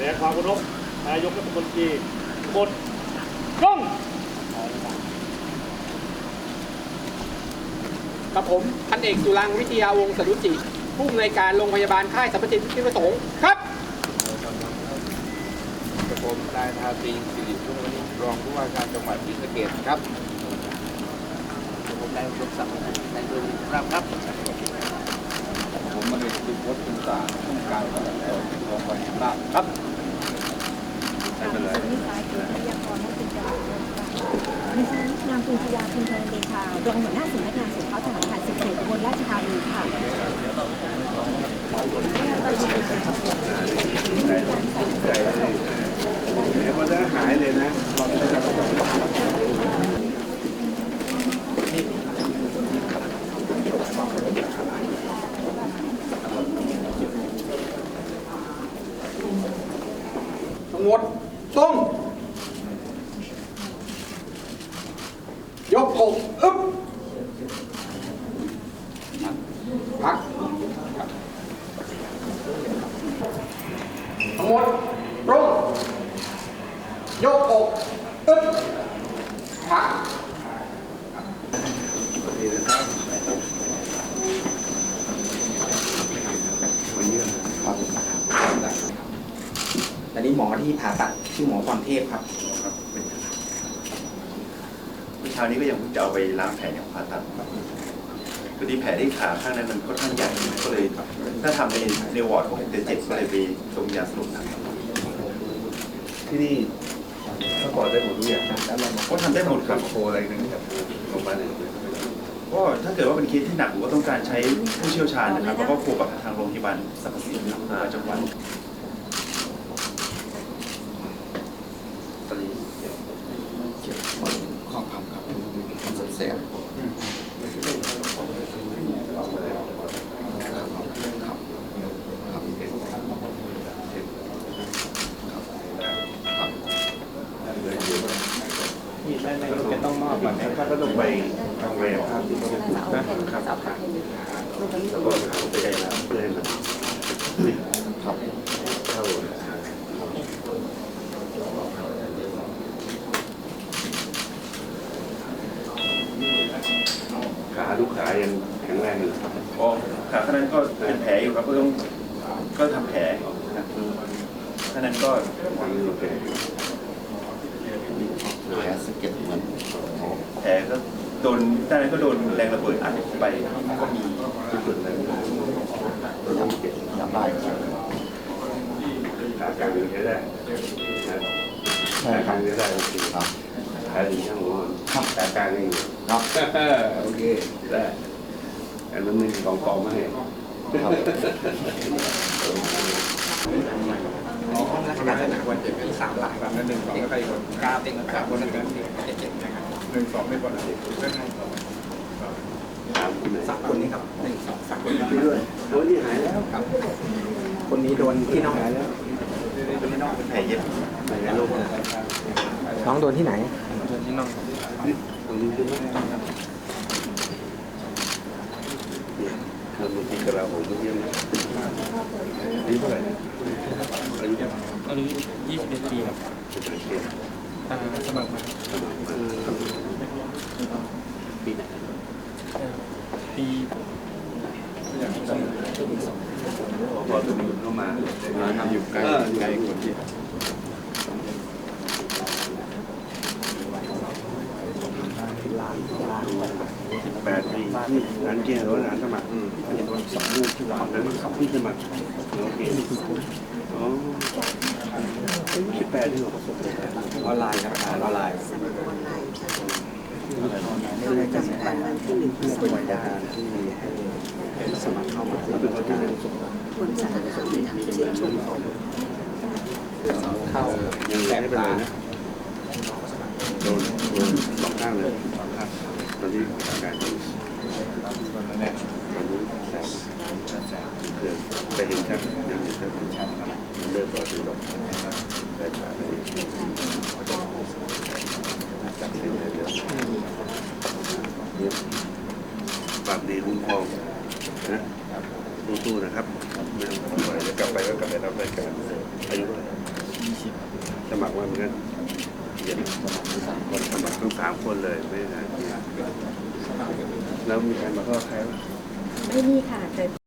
แสดงความเคารพนายกรัฐมนตรีกดกล้องกับผมพันเอกจุลังวิทยาวงศ์สรุจิผู้อำนวยการโรงพยาบาลค่ายสรรพสิทธิประสงค์ครับกับผมนายทาตีสิริรุ่งวณิชรองผู้ว่าการจังหวัดศรีสะเกษครับผมนายสมศักดิ์นายดวงรับครับ ผมมาเลยสุพจน์คุณตาผู้การตลาดแล้วรองวันราชครับ สุนไรนิสัยเกิดพยากรณ์ให้เป็นจังหวัดดิฉันนางคุณชยาคุณเทนเดชารองหัวหน้าสำนักงานสุขภาพทหารผ่านสิบเขตอุบลราชธานีค่ะ เดี๋ยวมันจะหายเลยนะ ทั้งหมดส่ง ยกอกอึ๊บพักทั้งหมดตรงยกอกอึ๊บพักอันนี้หมอที่ผ่าตัดชื่อหมอพรเทพครับ เมื่อเช้านี้ก็ยังจะเอาไปล้างแผลอย่างผ่าตัดครับพอดีแผลที่ขาข้างนั้นมันค่อนข้างใหญ่ก็เลยถ้าทำในในวอร์ดของเด็กเจ็บก็เลยไปตรงยาสลบนะครับที่นี่เมื่อก่อนได้หมดทุกอย่างก็ทำได้หมดครับโคอะไรนึงแบบโรงพยาบาลอื่นก็ถ้าเกิดว่าเป็นเคสที่หนักหรือว่าต้องการใช้ผู้เชี่ยวชาญนะครับแล้วก็โคกับทางโรงพยาบาลสรรพสิทธิ์ของจังหวัด ตอนนี้เจ็บข้อพับครับเสียนี่ไม่ไม่ จะต้องมอบแบบนี้ก็ต้องไปโรงแรมครับนะครับแล้วก็ไปได้แล้วเพื่อนครับเข้าขาลูกขายังแข็งแรงอยู่ครับอ๋อขาข้างนั้นก็เป็นแผลอยู่ครับก็ต้องก็ทำแผลข้างนั้นก็ยังโอเค แผลสะเก็ดเหมือนแผลก็โดนด้านนั้นก็โดนแรงระเบิดอัดไปก็มีที่สุดเลยต้องเก็บจำได้ขากลางยังใช้ได้นะขากลางใช้ได้โอเคครับขาดีช่างหัวครับขากลางนี่ครับโอเคได้อันนั้นมีกองกองมาให้ราชการทหารวันเจ็บ สามหลักครับหนึ่งสองแล้วใครคนกล้าเต็งครับคนนั้นเจ็บนะครับหนึ่งสองไม่พอนะสามคนไหนสามคนนี้ครับหนึ่งสองสามคนนี้ด้วยโอ้ยนี่หายแล้วครับคนนี้โดนที่น้องหายแล้วคนที่นอกเป็นแผลเย็บหายแล้วลูกน้องโดนที่ไหนนี่ตรงนี้ใช่ไหมเนี่ย ทำมือที่กระเราผมเยี่ยมนะอายุเท่าไหร่นะอายุอายุ21ปีครับสิบเอ็ดปีอ่าสมัครมาปีไหนปีสองพอตัวนี้เข้ามามาอยู่ใกล้ใกล้คนที่ แปดปีนี่ร้นเกียร์รถร้านสมัครอืมเห็นว่าสองลูกที่วางนั้นสองที่สมัครโอเคอ๋อสิบแปดที่เราประสบเลยออนไลน์ครับออนไลน์สมัยดาที่ให้สมัครเข้ามาเป็นคนที่เรียนสูงเข้ายังไม่เป็นไรนะ โดนโดนสองข้างเลยสองข้างตอนที่อาการดีตอนนี้แสบเดินไปเห็นชัดยังเห็นชัดเริ่มต่อสู้ดอกได้ขาเลยจับเส้นเลยเดี๋ยวปากดีคุ้มครองนะสู้ๆนะครับไม่ต้องปล่อยจะกลับไปก็กลับไปรับรายการอายุเท่าไหร่สมัครว่าเยอะสมัครทั้งสามคน สมัครทั้งสามคนเลยไม่นานทีแล้วมีใครมาก็ใครบ้างไม่มีค่ะแต่